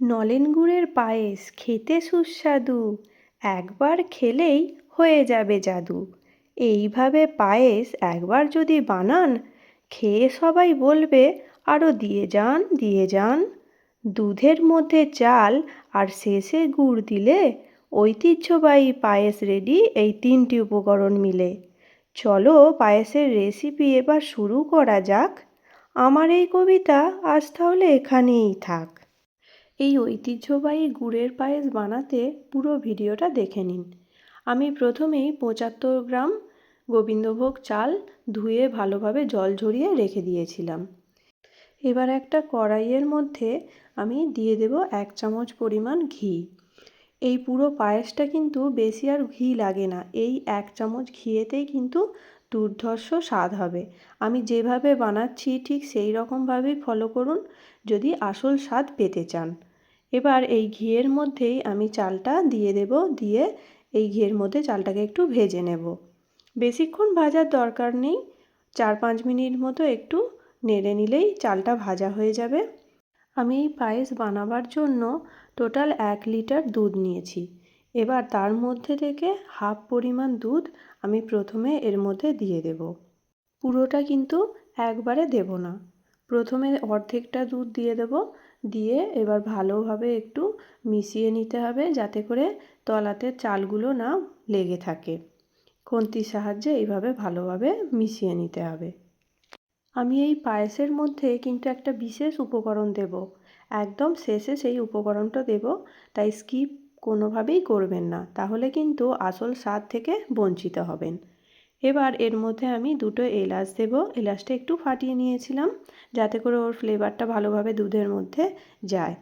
নলেন গুড়ের পায়েস খেতে সুস্বাদু, একবার খেলেই হয়ে যাবে জাদু। এইভাবে পায়েস একবার যদি বানান, খেয়ে সবাই বলবে আরও দিয়ে যান দিয়ে যান। দুধের মধ্যে চাল আর শেষে গুড় দিলে ঐতিহ্যবাহী পায়েস রেডি এই তিনটি উপকরণ মিলে। চলো পায়েসের রেসিপি এবার শুরু করা যাক। আমার এই কবিতা আজ তাহলে এখানেই থাক। এই ঐতিহ্যবাহী গুড়ের পায়েস বানাতে পুরো ভিডিওটা দেখে নিন। আমি প্রথমেই পঁচাত্তর গ্রাম গোবিন্দভোগ চাল ধুয়ে ভালোভাবে জল ঝরিয়ে রেখে দিয়েছিলাম। এবার একটা কড়াইয়ের মধ্যে আমি দিয়ে দেব এক চামচ পরিমাণ ঘি। এই পুরো পায়েসটা কিন্তু বেশি আর ঘি লাগে না। এই এক চামচ ঘিয়েতেই কিন্তু দুর্ধর্ষ স্বাদ হবে। আমি যেভাবে বানাচ্ছি ঠিক সেই রকমভাবেই ফলো করুন। যদি আসল স্বাদ পেতে চান। এবার এই ঘিয়ের মধ্যেই আমি চালটা দিয়ে দেব, দিয়ে এই ঘিয়ের মধ্যে চালটাকে একটু ভেজে নেব। বেশিক্ষণ ভাজার দরকার নেই চার পাঁচ মিনিট মতো একটু নেড়ে নিলেই চালটা ভাজা হয়ে যাবে। আমি এই পায়েস বানাবার জন্য টোটাল এক লিটার দুধ নিয়েছি। এবার তার মধ্যে থেকে হাফ পরিমাণ দুধ আমি প্রথমে এর মধ্যে দিয়ে দেব। পুরোটা কিন্তু একবারে দেব না। প্রথমে অর্ধেকটা দুধ দিয়ে দেব দিয়ে এবার ভালোভাবে একটু মিশিয়ে নিতে হবে যাতে করে তলাতে চালগুলো না লেগে থাকে। খন্তির সাহায্যে এইভাবে ভালোভাবে মিশিয়ে নিতে হবে। আমি এই পায়েসের মধ্যে কিন্তু একটা বিশেষ উপকরণ দেব। একদম শেষে সেই উপকরণটা দেব, তাই স্কিপ কোনোভাবেই করবেন না। তাহলে কিন্তু আসল স্বাদ থেকে বঞ্চিত হবেন। এবার এর মধ্যে আমি দুটো এলাচ দেব। এলাচটা একটু ফাটিয়ে নিয়েছিলাম যাতে করে ওর ফ্লেভারটা ভালোভাবে দুধের মধ্যে যায়।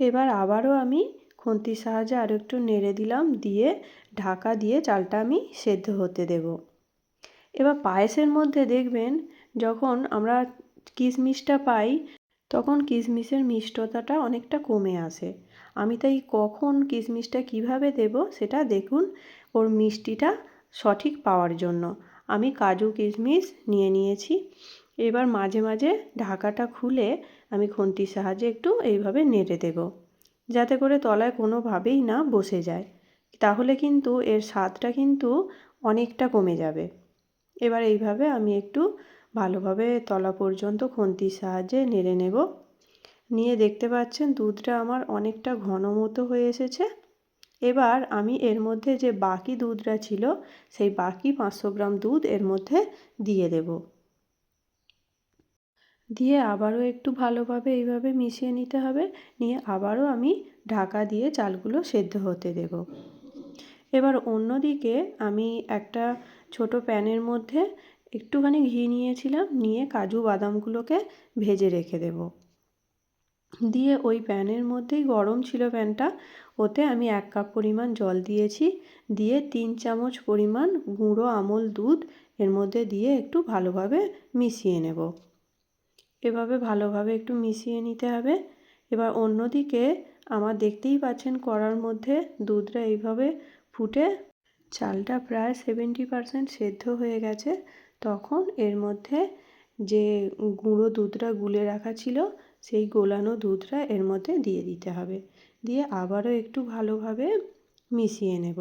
এবার আবারও আমি খুন্তির সাহায্যে আরও একটু নেড়ে দিলাম, দিয়ে ঢাকা দিয়ে চালটা আমি সেদ্ধ হতে দেব। এবার পায়েসের মধ্যে দেখবেন যখন আমরা কিশমিশটা পাই, তখন কিশমিশের মিষ্টতাটা অনেকটা কমে আসে। আমি তাই কখন কিশমিশটা কীভাবে দেব সেটা দেখুন, ওর মিষ্টিটা সঠিক পাওয়ার জন্য। আমি কাজু কিশমিশ নিয়ে নিয়েছি। এবার মাঝে মাঝে ঢাকাটা খুলে আমি খুন্তির সাহায্যে একটু এইভাবে নেড়ে দেব। যাতে করে তলায় কোনোভাবেই না বসে যায়। তাহলে কিন্তু এর স্বাদটা কিন্তু অনেকটা কমে যাবে। এবার এইভাবে আমি একটু ভালোভাবে তলা পর্যন্ত খুন্তির সাহায্যে নেড়ে নেব। নিয়ে দেখতে পাচ্ছেন দুধটা আমার অনেকটা ঘন মতো হয়ে এসেছে। এবার আমি এর মধ্যে যে বাকি দুধটা ছিল, সেই বাকি পাঁচশো গ্রাম দুধ এর মধ্যে দিয়ে দেব। দিয়ে আবারও একটু ভালোভাবে এইভাবে মিশিয়ে নিতে হবে। নিয়ে আবারও আমি ঢাকা দিয়ে চালগুলো সেদ্ধ হতে দেব। এবার অন্যদিকে আমি একটা ছোট প্যানের মধ্যে একটুখানি ঘি নিয়েছিলাম, নিয়ে কাজু বাদামগুলোকে ভেজে রেখে দেব। দিয়ে ওই প্যানের মধ্যেই গরম ছিল প্যানটা ওতে আমি এক কাপ পরিমাণ জল দিয়েছি, দিয়ে তিন চামচ পরিমাণ গুঁড়ো আমল দুধ এর মধ্যে দিয়ে একটু ভালোভাবে মিশিয়ে নেব। এভাবে ভালোভাবে একটু মিশিয়ে নিতে হবে। এবার অন্যদিকে আমার দেখতেই পাচ্ছেন কড়ার মধ্যে দুধটা এইভাবে ফুটে চালটা প্রায় সেভেন্টি পারসেন্ট সেদ্ধ হয়ে গেছে। তখন এর মধ্যে যে গুঁড়ো দুধটা গুলে রাখা ছিল, সেই গোলানো দুধটা এর মধ্যে দিয়ে দিতে হবে। দিয়ে আবারও একটু ভালোভাবে মিশিয়ে নেব।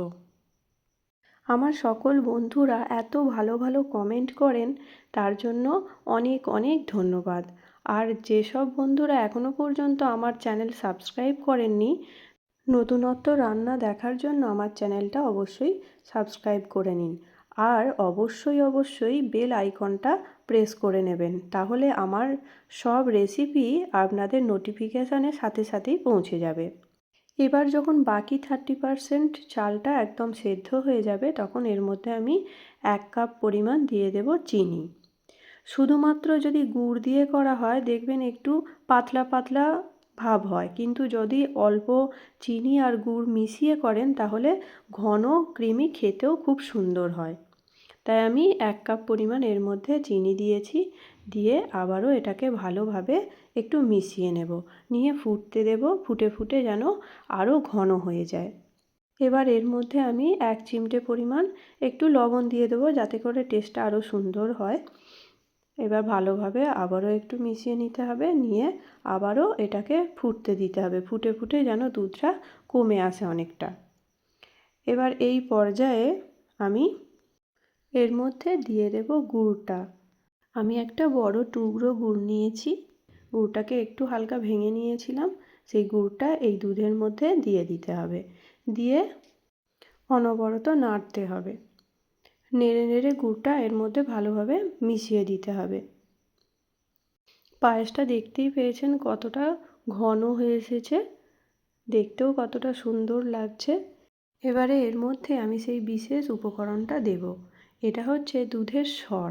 আমার সকল বন্ধুরা এত ভালো ভালো কমেন্ট করেন, তার জন্য অনেক অনেক ধন্যবাদ। আর যেসব বন্ধুরা এখনও পর্যন্ত আমার চ্যানেল সাবস্ক্রাইব করেননি, নতুনত্ব রান্না দেখার জন্য আমার চ্যানেলটা অবশ্যই সাবস্ক্রাইব করে নিন। আর অবশ্যই অবশ্যই বেল আইকনটা প্রেস করে নেবেন, তাহলে আমার সব রেসিপি আপনাদের নোটিফিকেশানের সাথে সাথেই পৌঁছে যাবে। এবার যখন বাকি থার্টি পারসেন্ট চালটা একদম সেদ্ধ হয়ে যাবে, তখন এর মধ্যে আমি এক কাপ পরিমাণ দিয়ে দেব চিনি। শুধুমাত্র যদি গুড় দিয়ে করা হয়, দেখবেন একটু পাতলা পাতলা ভাব হয়। কিন্তু যদি অল্প চিনি আর গুড় মিশিয়ে করেন, তাহলে ঘন, ক্রিমি খেতেও খুব সুন্দর হয়। তাই আমি এক কাপ পরিমাণ এর মধ্যে চিনি দিয়েছি। দিয়ে আবারও এটাকে ভালোভাবে একটু মিশিয়ে নেব। নিয়ে ফুটতে দেব, ফুটে ফুটে যেন আরও ঘন হয়ে যায়। এবার এর মধ্যে আমি এক চিমটে পরিমাণ একটু লবণ দিয়ে দেবো যাতে করে টেস্টটা আরও সুন্দর হয়। এবার ভালোভাবে আবারও একটু মিশিয়ে নিতে হবে। নিয়ে আবারও এটাকে ফুটতে দিতে হবে। ফুটে ফুটে যেন দুধটা কমে আসে অনেকটা। এবার এই পর্যায়ে আমি এর মধ্যে দিয়ে দেব গুড়টা। আমি একটা বড় টুকরো গুড় নিয়েছি। গুড়টাকে একটু হালকা ভেঙে নিয়েছিলাম। সেই গুড়টা এই দুধের মধ্যে দিয়ে দিতে হবে। দিয়ে অনবরত নাড়তে হবে। নেড়ে নেড়ে গুড়টা এর মধ্যে ভালোভাবে মিশিয়ে দিতে হবে। পায়েসটা দেখতেই পেয়েছেন কতটা ঘন হয়ে এসেছে। দেখতেও কতটা সুন্দর লাগছে। এবারে এর মধ্যে আমি সেই বিশেষ উপকরণটা দেব। এটা হচ্ছে দুধের স্বর।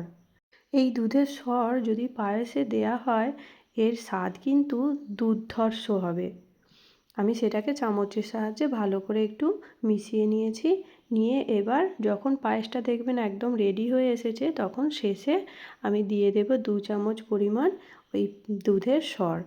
এই দুধের স্বর যদি পায়েসে দেয়া হয়, এর স্বাদ কিন্তু দুর্ধর্ষ হবে। আমি সেটাকে চামচের সাহায্যে ভালো করে একটু মিশিয়ে নিয়েছি। নিয়ে এবার যখন পায়েসটা দেখবেন একদম রেডি হয়ে এসেছে, তখন শেষে আমি দিয়ে দেব দু চামচ পরিমাণ ওই দুধের স্বর।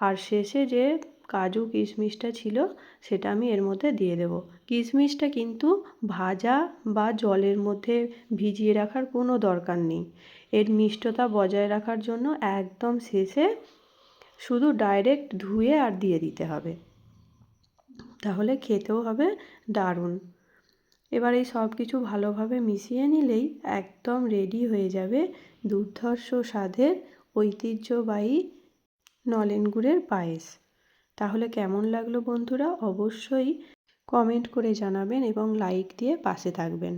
আর শেষে যে কাজু কিশমিশটা ছিল, সেটা আমি এর মধ্যে দিয়ে দেব। কিশমিশটা কিন্তু ভাজা বা জলের মধ্যে ভিজিয়ে রাখার কোনো দরকার নেই। এর মিষ্টতা বজায় রাখার জন্য একদম শেষে শুধু ডাইরেক্ট ধুয়ে আর দিয়ে দিতে হবে। তাহলে খেতেও হবে দারুণ। এবার এই সব কিছু ভালোভাবে মিশিয়ে নিলেই একদম রেডি হয়ে যাবে দুর্ধর্ষ স্বাদের ঐতিহ্যবাহী নলেন গুড়ের পায়েস। তাহলে কেমন লাগল বন্ধুরা? অবশ্যই কমেন্ট করে জানাবেন এবং লাইক দিয়ে পাশে থাকবেন।